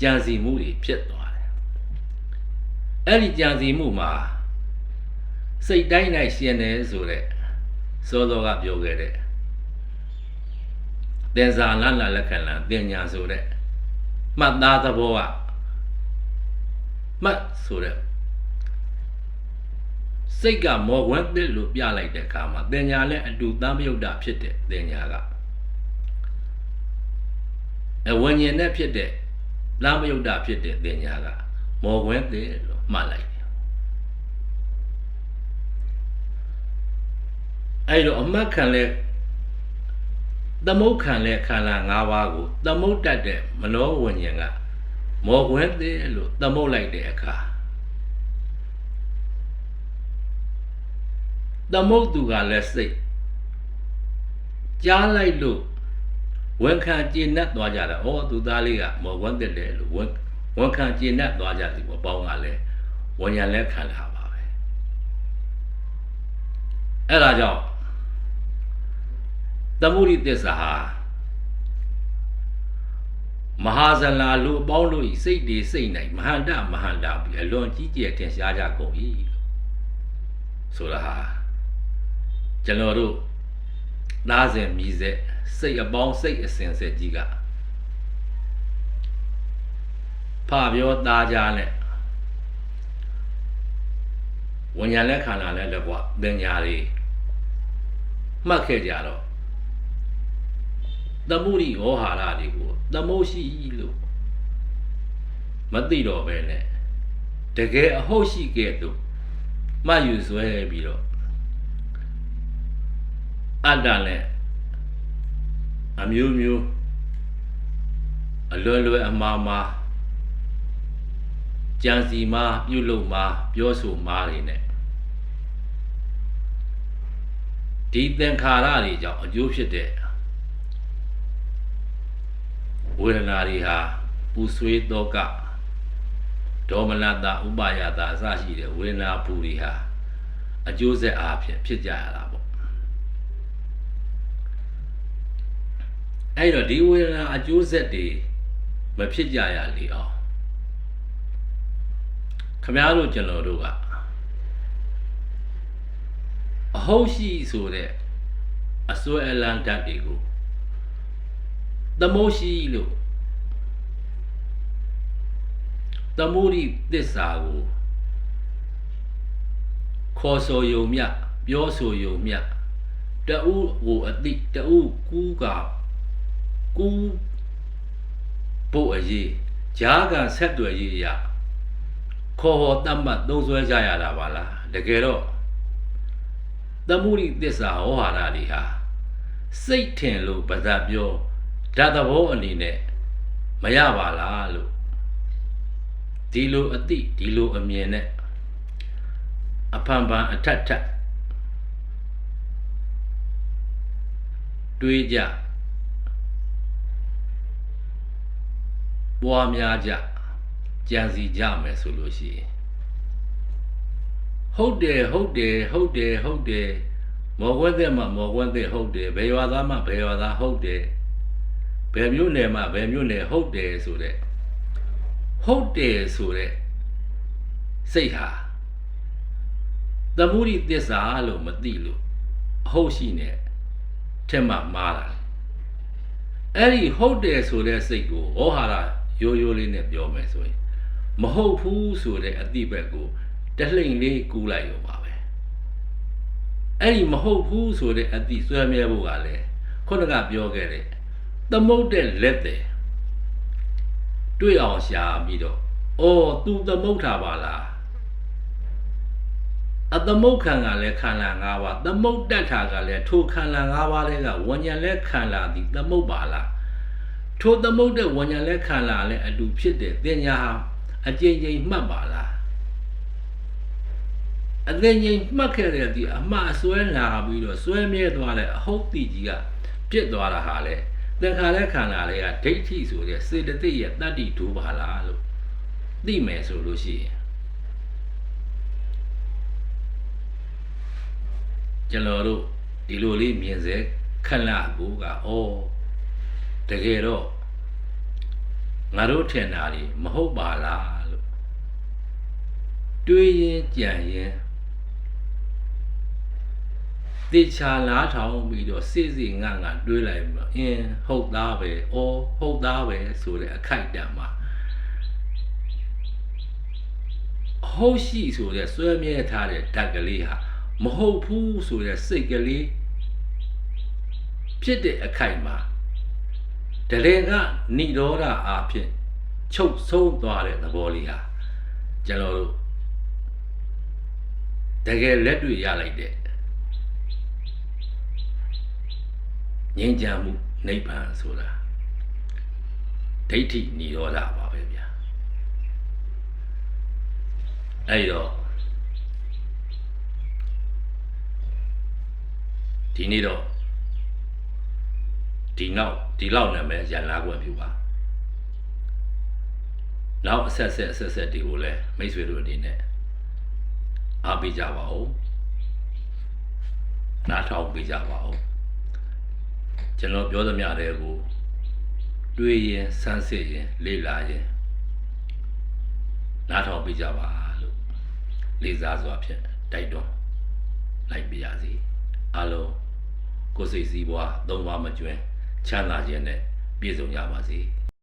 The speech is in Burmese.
ကြံစီမှုတွေဖြစ်သွားတယ်အဲ့ဒီကြံစီမှုမှာစိတ်တိုင်း၌ရှင်တယ်ဆိုတဲ့စောစောကပြောခဲ့တဲ့သင်္ဇာလလလက္ခဏာတင်ညာဆိုတဲ့မှတ်သားသဘောကမှတ်ဆိုတဲ့စိတ်ကမော်ဝဲတဲ့လို့ပြလိုက်တဲ့အခါမှာတင်ညာလည်းအတူတမ်းမြုပ်တာဖြစ်တဲ့တင်ညာကအဝဉ္ဉဉ်နဲ့ဖြစ်တဲ့ လမ်းမယုတ်တာဖြစ်တဲ့တင်ညာကမော်ဝဲတဲ့လို့မှတ်လိုက်တယ်အဲ့တော့အမှတ်ခံလဲသမုတ်ခံလဲခန္ဓာ၅ပါးကိုသမုတ်တတ်တဲ့မနောဝဉ္ဉဉ်ကမော်ဝဲတဲ့လို့သမုတ်လိုက်တဲ့အခါသမုတ်သူကလည်းစိတ်ကြားလိုက်လို့ ဝန်ခံကျေနပ်သွားကြတာ။ဩသူသားလေးကမော်ဝမ်းတက်တယ်လို့ဝန်ဝန်ခံကျေနပ်သွားကြသည်ပေါ့။ပေါင်းကလည်းဝန်ညာလဲခံလာပါပဲ။အဲ့ဒါကြောင့်သမုဒိသစ္စာဟာမဟာဇလာလူအပေါင်းတို့ဤစိတ်တွေစိတ်နိုင်မဟာန္တမဟာန္တာပြီးအလွန်ကြီးကျယ်ထင်ရှားကြကုန်ပြီလို့ဆိုတာဟာကျွန်တော်တို့သားစဉ်မြည်ဆက် စိတ်အပေါင်းစိတ်အစဉ်ဆက်ကြီးကဖပြောသားကြနဲ့ဝညာလက်ခန္ဓာနဲ့လည်းကွာတင်ညာတွေမှတ်ခဲ့ကြတော့သမုဒိဟောဟာရတွေကိုသမုရှိလို့မသိတော့ပဲနဲ့တကယ်အဟုတ်ရှိခဲ့သူမှတ်ယူဆွဲပြီးတော့အတ္တနဲ့ အမျိုးမျိုးအလွယ်လွယ်အမှားမှားကြံစီမှားပြုတ်လို့မှားပြောဆိုမှားတွေနဲ့ဒီသင်္ခါရတွေကြောင့်အကျိုးဖြစ်တဲ့ဝေဒနာတွေဟာပူဆွေးတော့ကဒေါမနတာဥပါယတာအစရှိတဲ့ဝေဒနာပူတွေဟာအကျိုးဆက်အားဖြင့်ဖြစ်ကြရတာပေါ့ အဲ့တော့ဒီဝေဒနာအကျိုးဆက်တွေမဖြစ်ကြရလေအောင်ခမားတို့ကျွန်တော်တို့ကအဟုတ်ရှိဆိုတဲ့အစွဲအလံဓာတ်တွေကိုသမုရှိလို့သမုဒိသစ္စာကိုခေါ်ဆိုယုံမြပြောဆိုယုံမြတအုဟိုအတိတအုကူးက ကူးဖို့အရေးဂျားကဆက်သွယ်ရေးရခေါ်ဟောတတ်မှတ်သုံးဆွဲကြရတာပါလားတကယ်တော့သမုဒိသစ္စာဟောဟာရတွေဟာစိတ်ထင်လို့ပဇတ်ပြောဓာတ်သဘောအနေနဲ့မရပါလားလို့ဒီလိုအတိဒီလိုအမြင်နဲ့အဖန်ဖန်အထက်ထက်တွေးကြ ပွားများကြကြံစီကြမယ်ဆိုလို့ရှိရင်ဟုတ်တယ်ဟုတ်တယ်ဟုတ်တယ်ဟုတ်တယ်မော်ကွက်တဲ့မှာမော်ကွက်တဲ့ဟုတ်တယ်ဘယ်ရွာသားမှဘယ်ရွာသားဟုတ်တယ်ဘယ်မျိုးနယ်မှဘယ်မျိုးနယ်ဟုတ်တယ်ဆိုတဲ့ဟုတ်တယ်ဆိုတဲ့စိတ်ဟာသမုဒိသစ္စာလို့မသိလို့အဟုတ်ရှိနေထက်မှမားတာအဲ့ဒီဟုတ်တယ်ဆိုတဲ့စိတ်ကိုဩဟာရ ရိုးရိုးလေးနဲ့ပြောမယ်ဆိုရင်မဟုတ်ဘူးဆိုတဲ့အတိဘက်ကိုတလှိမ့်လေးကူးလိုက်ရောပါပဲအဲ့ဒီမဟုတ်ဘူးဆိုတဲ့အတိဆွဲမြဲဖို့ကလည်းခုနကပြောခဲ့တဲ့သမုတ်တဲ့လက်တယ်တွေ့အောင်ရှာပြီးတော့အော် तू သမုတ်တာပါလားအသမုတ်ခံကလည်းခန္ဓာ၅ပါးသမုတ်တတ်တာကလည်းထိုခန္ဓာ၅ပါးတွေကဝဉ္ဉဏ်လည်းခန္ဓာသည်သမုတ်ပါလား ထိုသမုတ်တဲ့ဝဉ္ဉဏ်လည်းခန္ဓာလည်းအတူဖြစ်တယ်တင်ညာဟာအကျဉ်းချင်းမှတ်ပါလားအကျဉ်းချင်းမှတ်ခဲ့တဲ့ဒီအမှားဆွဲလာပြီးတော့ဆွဲမြဲသွားတဲ့အဟုတ်တိကြီးကပြစ်သွားတာဟာလေသင်္ခါရခန္ဓာလေးကဒိဋ္ဌိဆိုတဲ့စေတသိက်ရဲ့တတ္တိဒုပါလားလို့သိမယ်ဆိုလို့ရှိရင်ကျွန်တော်တို့ဒီလိုလေးမြင်စေခဏကိုကဩ တကယ်တော့ငါတို့ထင်တာတွေမဟုတ်ပါလားလို့တွေးရင်ကြံရင်တေချာလားထောင်ပြီးတော့စိစိငတ်ငတ်တွေးလိုက်ပြီးတော့အင်းဟုတ်သားပဲ။အော်ဟုတ်သားပဲဆိုတဲ့အခိုက်အတန့်မှာဟုတ်ရှိဆိုတဲ့စွဲမြဲထားတဲ့ဓာတ်ကလေးဟာမဟုတ်ဘူးဆိုတဲ့စိတ်ကလေးဖြစ်တဲ့အခိုက်မှာ တရင်ကဏိရောဓအားဖြင့်ချုပ်ဆုံးသွားတဲ့သဘောလေးဟာကျွန်တော်တို့တကယ်လက်တွေ့ရလိုက်တဲ့ငြိမ်းချမ်းမှုနိဗ္ဗာန်ဆိုတာဒိဋ္ဌိនិရောဓပါပဲဗျာအဲ့တော့ဒီနေ့တော့ ဒီနောက်ဒီလောက်နာမည်ရန်လာခွင့်ပြုပါနောက်အဆက်ဆက်အဆက်ဆက်တွေကိုလည်းမိတ်ဆွေတို့အနေနဲ့အားပေးကြပါဦးနားထောင်ပေးကြပါဦးကျွန်တော်ပြောသမျှတွေကိုတွေးရင်စမ်းစစ်ရင်လေ့လာရင်နားထောင်ပေးကြပါလို့လေးစားစွာဖြင့်တိုက်တွန်းလိုက်ပြရစီအားလုံးကိုယ်စိတ်စည်းပွားသုံးပါမကျွမ်း ချမ်းသာခြင်းနဲ့ပြည့်စုံကြပါစေ။